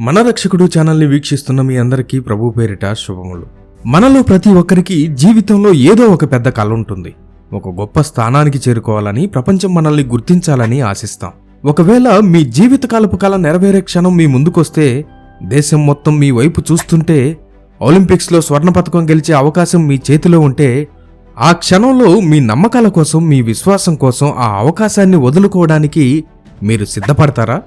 మన రక్షకుడు ఛానల్ని వీక్షిస్తున్న మీ అందరికీ ప్రభు పేరిట శుభములు. మనలో ప్రతి ఒక్కరికి జీవితంలో ఏదో ఒక పెద్ద కళ ఉంటుంది. ఒక గొప్ప స్థానానికి చేరుకోవాలని ప్రపంచం మనల్ని గుర్తించాలని ఆశిస్తాం. ఒకవేళ మీ జీవితకాలపు కళ నెరవేరే క్షణం మీ ముందుకొస్తే దేశం మొత్తం మీ వైపు చూస్తుంటే ఒలింపిక్స్లో స్వర్ణ పథకం గెలిచే అవకాశం మీ చేతిలో ఉంటే ఆ క్షణంలో మీ నమ్మకాల కోసం మీ విశ్వాసం కోసం ఆ అవకాశాన్ని వదులుకోవడానికి మీరు సిద్ధపడతారా?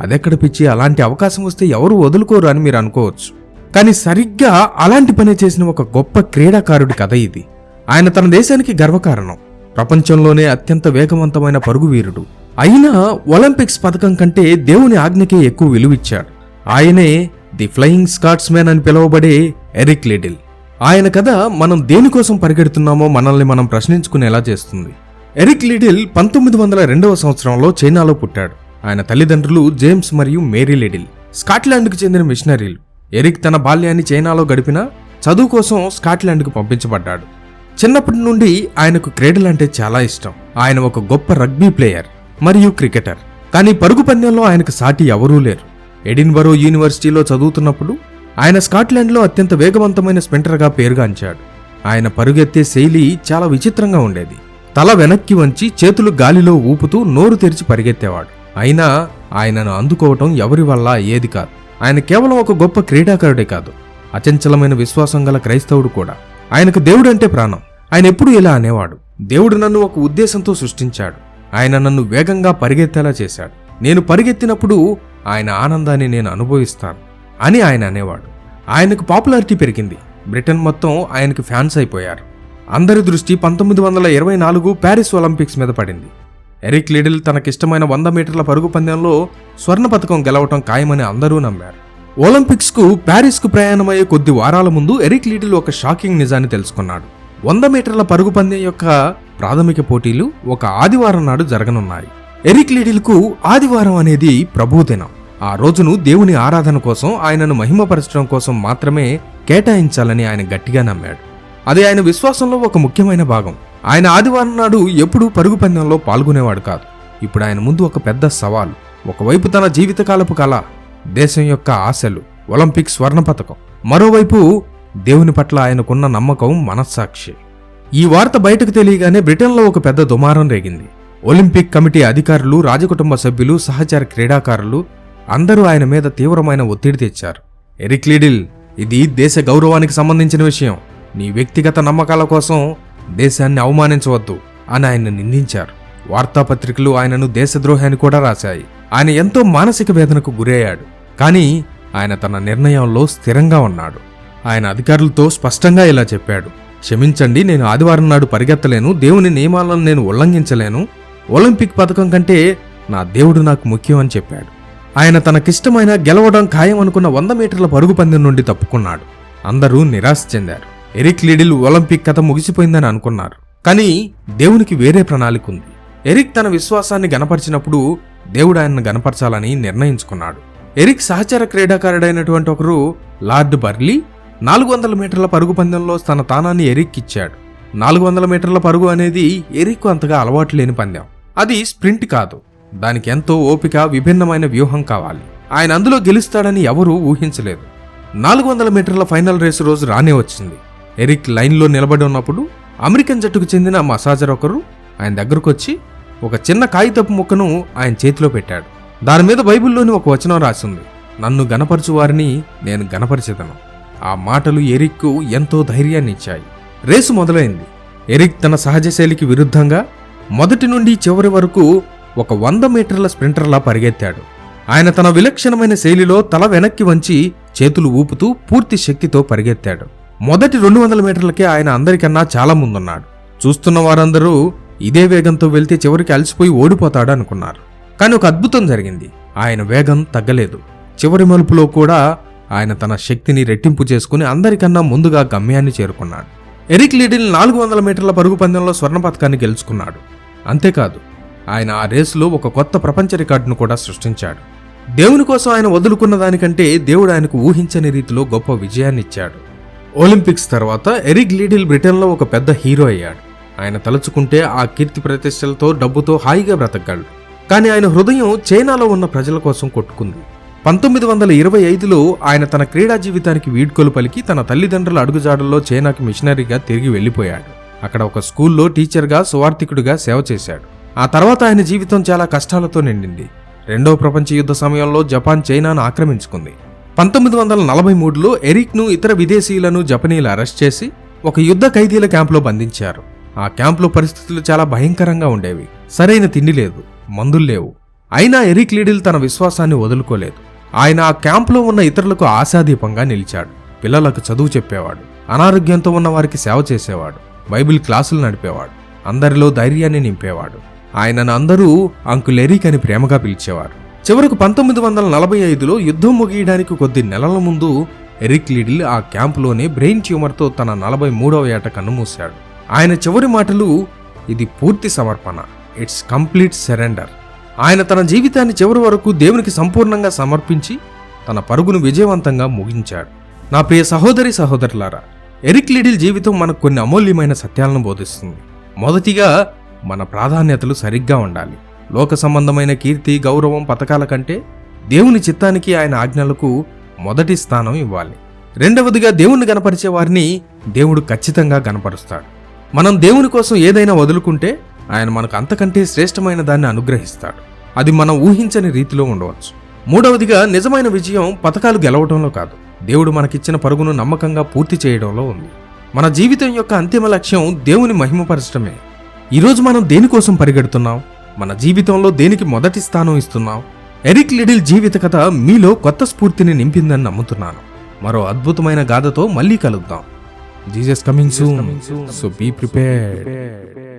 అదెక్కడ పిచ్చి? అలాంటి అవకాశం వస్తే ఎవరు వదులుకోరు అని మీరు అనుకోవచ్చు. కానీ సరిగ్గా అలాంటి పని చేసిన ఒక గొప్ప క్రీడాకారుడి కథ ఇది. ఆయన తన దేశానికి గర్వకారణం. ప్రపంచంలోనే అత్యంత వేగవంతమైన పరుగు వీరుడు. అయినా ఒలింపిక్స్ పథకం కంటే దేవుని ఆజ్ఞకే ఎక్కువ విలువిచ్చాడు. ఆయనే ది ఫ్లయింగ్ స్కాట్స్మెన్ అని పిలువబడే ఎరిక్ లిడిల్. ఆయన కథ మనం దేనికోసం పరిగెడుతున్నామో మనల్ని మనం ప్రశ్నించుకునేలా చేస్తుంది. ఎరిక్ లిడిల్ పంతొమ్మిది వందల రెండవ సంవత్సరంలో చైనాలో పుట్టాడు. ఆయన తల్లిదండ్రులు జేమ్స్ మరియు మేరీ లెడిల్. స్కాట్లాండ్కు చెందిన మిషనరీలు. ఎరిక్ తన బాల్యాన్ని చైనాలో గడిపినా చదువు కోసం స్కాట్లాండ్కు పంపించబడ్డాడు. చిన్నప్పటి నుండి ఆయనకు క్రీడలంటే చాలా ఇష్టం. ఆయన ఒక గొప్ప రగ్బీ ప్లేయర్ మరియు క్రికెటర్. కానీ పరుగు పందెంలో ఆయనకు సాటి ఎవరూ లేరు. ఎడిన్బరో యూనివర్సిటీలో చదువుతున్నప్పుడు ఆయన స్కాట్లాండ్లో అత్యంత వేగవంతమైన స్ప్రింటర్గా పేరుగాంచాడు. ఆయన పరుగెత్తే శైలి చాలా విచిత్రంగా ఉండేది. తల వెనక్కి వంచి చేతులు గాలిలో ఊపుతూ నోరు తెరిచి పరిగెత్తేవాడు. అయినా ఆయనను అందుకోవటం ఎవరి వల్ల అయ్యేది కాదు. ఆయన కేవలం ఒక గొప్ప క్రీడాకారుడే కాదు. అచంచలమైన విశ్వాసం గల క్రైస్తవుడు కూడా. ఆయనకు దేవుడంటే ప్రాణం. ఆయన ఎప్పుడు ఇలా అనేవాడు. దేవుడు నన్ను ఒక ఉద్దేశంతో సృష్టించాడు. ఆయన నన్ను వేగంగా పరిగెత్తేలా చేశాడు. నేను పరిగెత్తినప్పుడు ఆయన ఆనందాన్ని నేను అనుభవిస్తాను అని ఆయన అనేవాడు. ఆయనకు పాపులారిటీ పెరిగింది. బ్రిటన్ మొత్తం ఆయనకు ఫ్యాన్స్ అయిపోయారు. అందరి దృష్టి పంతొమ్మిది వందల ఇరవై నాలుగు ప్యారిస్ ఒలింపిక్స్ మీద పడింది. ఎరిక్ లిడిల్ తనకిష్టమైన వంద మీటర్ల పరుగు పందెంలో స్వర్ణ పథకం గెలవటం ఖాయమని అందరూ నమ్మారు. ఒలింపిక్స్కు ప్యారిస్కు ప్రయాణమయ్యే కొద్ది వారాల ముందు ఎరిక్ లిడిల్ ఒక షాకింగ్ నిజాన్ని తెలుసుకున్నాడు. వంద మీటర్ల పరుగు పందెం యొక్క ప్రాథమిక పోటీలు ఒక ఆదివారం నాడు జరగనున్నాయి. ఎరిక్ లిడిల్కు ఆదివారం అనేది ప్రభుదినం ఆ రోజును దేవుని ఆరాధన కోసం ఆయనను మహిమపరచడం కోసం మాత్రమే కేటాయించాలని ఆయన గట్టిగా నమ్మాడు. అది ఆయన విశ్వాసంలో ఒక ముఖ్యమైన భాగం. ఆయన ఆదివారం నాడు ఎప్పుడూ పరుగు పందెంలో పాల్గొనేవాడు కాదు. ఇప్పుడు ఆయన ముందు ఒక పెద్ద సవాలు ఒకవైపు తన జీవితకాలపు కళ దేశం యొక్క ఆశలు ఒలింపిక్ స్వర్ణ పథకం మరోవైపు దేవుని పట్ల ఆయనకున్న నమ్మకం మనస్సాక్షి. ఈ వార్త బయటకు తెలియగానే బ్రిటన్లో ఒక పెద్ద దుమారం రేగింది. ఒలింపిక్ కమిటీ అధికారులు రాజకుటుంబ సభ్యులు సహచర క్రీడాకారులు అందరూ ఆయన మీద తీవ్రమైన ఒత్తిడి తెచ్చారు. ఎరిక్లిడిల్ ఇది దేశ గౌరవానికి సంబంధించిన విషయం. నీ వ్యక్తిగత నమ్మకాల కోసం దేశాన్ని అవమానించవద్దు అని ఆయన నిందించారు. వార్తాపత్రికలు ఆయనను దేశద్రోహాన్ని కూడా రాశాయి. ఆయన ఎంతో మానసిక వేదనకు గురయ్యాడు. కానీ ఆయన తన నిర్ణయంలో స్థిరంగా ఉన్నాడు. ఆయన అధికారులతో స్పష్టంగా ఇలా చెప్పాడు. క్షమించండి నేను ఆదివారం నాడు పరిగెత్తలేను. దేవుని నియమాలను నేను ఉల్లంఘించలేను. ఒలింపిక్ పథకం కంటే నా దేవుడు నాకు ముఖ్యం అని చెప్పాడు. ఆయన తనకిష్టమైన గెలవడం ఖాయం అనుకున్న వంద మీటర్ల పరుగు పందెం నుండి తప్పుకున్నాడు. అందరూ నిరాశ చెందారు. ఎరిక్ లిడిల్ ఒలింపిక్ కథ ముగిసిపోయిందని అనుకున్నారు. కానీ దేవునికి వేరే ప్రణాళిక ఉంది. ఎరిక్ తన విశ్వాసాన్ని గనపరిచినప్పుడు దేవుడు ఆయనను గనపరచాలని నిర్ణయించుకున్నాడు. ఎరిక్ సహచర క్రీడాకారుడైనటువంటి ఒకరు లార్డ్ బర్లీ నాలుగు వందల మీటర్ల పరుగు పందెంలో తన తానాన్ని ఎరిక్ ఇచ్చాడు. నాలుగు వందల మీటర్ల పరుగు అనేది ఎరిక్ అంతగా అలవాటు లేని పందెం. అది స్ప్రింట్ కాదు. దానికి ఎంతో ఓపిక విభిన్నమైన వ్యూహం కావాలి. ఆయన అందులో గెలుస్తాడని ఎవరూ ఊహించలేదు. నాలుగు వందల మీటర్ల ఫైనల్ రేసు రోజు రానే వచ్చింది. ఎరిక్ లైన్లో నిలబడి ఉన్నప్పుడు అమెరికన్ జట్టుకు చెందిన మసాజర్ ఒకరు ఆయన దగ్గరకు వచ్చి ఒక చిన్న కాగితపు ముక్కను ఆయన చేతిలో పెట్టాడు. దాని మీద బైబిల్లోని ఒక వచనం రాసింది. నన్ను గనపరచు వారిని నేను గనపరిచేదను ఆ మాటలు ఎరిక్కు ఎంతో ధైర్యాన్ని ఇచ్చాయి. రేసు మొదలైంది. ఎరిక్ తన సహజ శైలికి విరుద్ధంగా మొదటి నుండి చివరి వరకు ఒక వంద మీటర్ల స్ప్రింటర్లా పరిగెత్తాడు. ఆయన తన విలక్షణమైన శైలిలో తల వెనక్కి వంచి చేతులు ఊపుతూ పూర్తి శక్తితో పరిగెత్తాడు. మొదటి రెండు వందల మీటర్లకే ఆయన అందరికన్నా చాలా ముందున్నాడు. చూస్తున్న వారందరూ ఇదే వేగంతో వెళ్తే చివరికి అలసిపోయి ఓడిపోతాడు అనుకున్నారు. కానీ ఒక అద్భుతం జరిగింది. ఆయన వేగం తగ్గలేదు. చివరి మలుపులో కూడా ఆయన తన శక్తిని రెట్టింపు చేసుకుని అందరికన్నా ముందుగా గమ్యాన్ని చేరుకున్నాడు. ఎరిక్ లీడిల్ నాలుగు వందల మీటర్ల పరుగు పందెంలో స్వర్ణ పథకాన్ని గెలుచుకున్నాడు. అంతేకాదు ఆయన ఆ రేసులో ఒక కొత్త ప్రపంచ రికార్డును కూడా సృష్టించాడు. దేవుని కోసం ఆయన వదులుకున్న దానికంటే దేవుడు ఆయనకు ఊహించని రీతిలో గొప్ప విజయాన్ని ఇచ్చాడు. ఒలింపిక్స్ తర్వాత ఎరిక్ లీడిల్ బ్రిటన్లో ఒక పెద్ద హీరో అయ్యాడు. ఆయన తలుచుకుంటే ఆ కీర్తి ప్రతిష్టలతో డబ్బుతో హాయిగా బ్రతకగలడు. కానీ ఆయన హృదయం చైనాలో ఉన్న ప్రజల కోసం కొట్టుకుంది. పంతొమ్మిది వందల ఇరవై ఐదులో ఆయన తన క్రీడా జీవితానికి వీడ్కోలు పలికి తన తల్లిదండ్రుల అడుగుజాడల్లో చైనాకి మిషనరీగా తిరిగి వెళ్ళిపోయాడు. అక్కడ ఒక స్కూల్లో టీచర్గా సువార్థికుడిగా సేవ చేశాడు. ఆ తర్వాత ఆయన జీవితం చాలా కష్టాలతో నిండింది. రెండవ ప్రపంచ యుద్ధ సమయంలో జపాన్ చైనాను ఆక్రమించుకుంది. పంతొమ్మిది వందల నలభై మూడులో ఎరిక్ను ఇతర విదేశీయులను జపనీయులు అరెస్ట్ చేసి ఒక యుద్ధ ఖైదీల క్యాంపులో బంధించారు. ఆ క్యాంపులో పరిస్థితులు చాలా భయంకరంగా ఉండేవి. సరైన తిండి లేదు మందులు లేవు. అయినా ఎరిక్ లీడిల్ తన విశ్వాసాన్ని వదులుకోలేదు. ఆయన ఆ క్యాంపులో ఉన్న ఇతరులకు ఆశాదీపంగా నిలిచాడు. పిల్లలకు చదువు చెప్పేవాడు అనారోగ్యంతో ఉన్న వారికి సేవ చేసేవాడు బైబిల్ క్లాసులు నడిపేవాడు అందరిలో ధైర్యాన్ని నింపేవాడు. ఆయనను అందరూ అంకుల్ ఎరిక్ అని ప్రేమగా పిలిచేవారు. చివరకు పంతొమ్మిది వందల నలభై ఐదులో యుద్ధం ముగియడానికి కొద్ది నెలల ముందు ఎరిక్ లిడిల్ ఆ క్యాంపులోనే బ్రెయిన్ ట్యూమర్తో తన నలభై మూడవ ఏట కన్నుమూశాడు. ఆయన చివరి మాటలు ఇది పూర్తి సమర్పణ. It's complete surrender. ఆయన తన జీవితాన్ని చివరి వరకు దేవునికి సంపూర్ణంగా సమర్పించి తన పరుగును విజయవంతంగా ముగించాడు. నా ప్రియ సహోదరి సహోదరులారా ఎరిక్ లిడిల్ జీవితం మనకు కొన్ని అమూల్యమైన సత్యాలను బోధిస్తుంది. మొదటిగా మన ప్రాధాన్యతలు సరిగ్గా ఉండాలి. లోక సంబంధమైన కీర్తి గౌరవం పథకాల కంటే దేవుని చిత్తానికి ఆయన ఆజ్ఞలకు మొదటి స్థానం ఇవ్వాలి. రెండవదిగా దేవుణ్ణి గనపరిచే వారిని దేవుడు ఖచ్చితంగా గనపరుస్తాడు మనం దేవుని కోసం ఏదైనా వదులుకుంటే ఆయన మనకు అంతకంటే శ్రేష్టమైన దాన్ని అనుగ్రహిస్తాడు. అది మనం ఊహించని రీతిలో ఉండవచ్చు. మూడవదిగా నిజమైన విజయం పథకాలు గెలవడంలో కాదు. దేవుడు మనకిచ్చిన పరుగును నమ్మకంగా పూర్తి చేయడంలో ఉంది. మన జీవితం యొక్క అంతిమ లక్ష్యం దేవుని మహిమపరచడమే. ఈరోజు మనం దేనికోసం పరిగెడుతున్నాం? మన జీవితంలో దేనికి మొదటి స్థానం ఇస్తున్నాం ఎరిక్ లిడిల్ జీవిత కథ మీలో కొత్త స్ఫూర్తిని నింపిందని నమ్ముతున్నాను. మరో అద్భుతమైన గాథతో మళ్ళీ కలుద్దాం. Jesus coming soon. So be prepared.